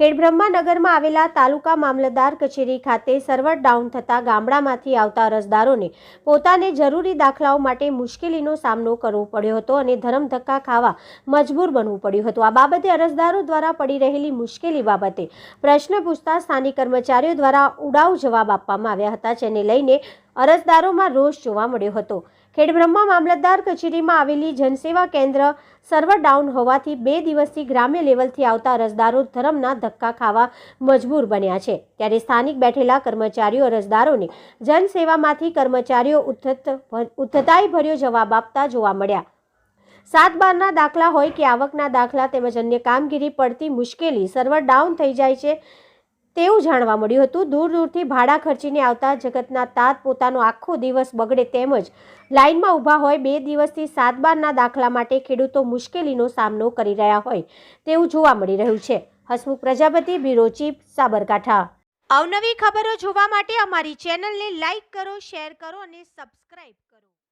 ખેડબ્રહ્મા નગરમાં આવેલા તાલુકા મામલતદાર કચેરી ખાતે સર્વર ડાઉન થતા ગામડામાંથી આવતા અરજદારોને પોતાને જરૂરી દાખલાઓ માટે મુશ્કેલીનો સામનો કરવો પડ્યો હતો અને ધરમ ધક્કા ખાવા મજબૂર બનવું પડ્યું હતું. આ બાબતે અરજદારો દ્વારા પડી રહેલી મુશ્કેલી બાબતે પ્રશ્ન પૂછતા સ્થાનિક કર્મચારીઓ દ્વારા ઉડાઉ જવાબ આપવામાં આવ્યા હતા, જેને લઈને અરજદારોમાં રોષ જોવા મળ્યો હતો. ખેડબ્રહ્મા મામલતદાર કચેરીમાં આવેલી જનસેવા કેન્દ્ર સર્વર ડાઉન હોવાથી બે દિવસથી ગ્રામ્ય લેવલથી આવતા અરજદારો ધરમના ધક્કા ખાવા મજબૂર બન્યા છે. ત્યારે સ્થાનિક બેઠેલા કર્મચારીઓ, અરજદારોને જનસેવામાંથી કર્મચારીઓ ઉત્થત ઉત્થતાઈ ભર્યો જવાબ આપતા જોવા મળ્યા. સાત બારના દાખલા હોય કે આવકના દાખલા તેમજ અન્ય કામગીરી પડતી મુશ્કેલી સર્વર ડાઉન થઈ જાય છે તેવું જાણવા મળ્યું હતું. દૂર દૂરથી ભાડા ખર્ચીને આવતા જગતના તાત પોતાનો આખો દિવસ બગડે તેમજ લાઇનમાં ઊભા હોય બે દિવસથી સાત બારના દાખલા માટે ખેડૂતો મુશ્કેલીનો સામનો કરી રહ્યા હોય તેવું જોવા મળી રહ્યું છે. Hasmukh Prajapati, bureau chief, Sabarkantha. અવનવી ખબરો જોવા માટે અમારી ચેનલને લાઈક કરો, શેર કરો અને સબસ્ક્રાઇબ કરો.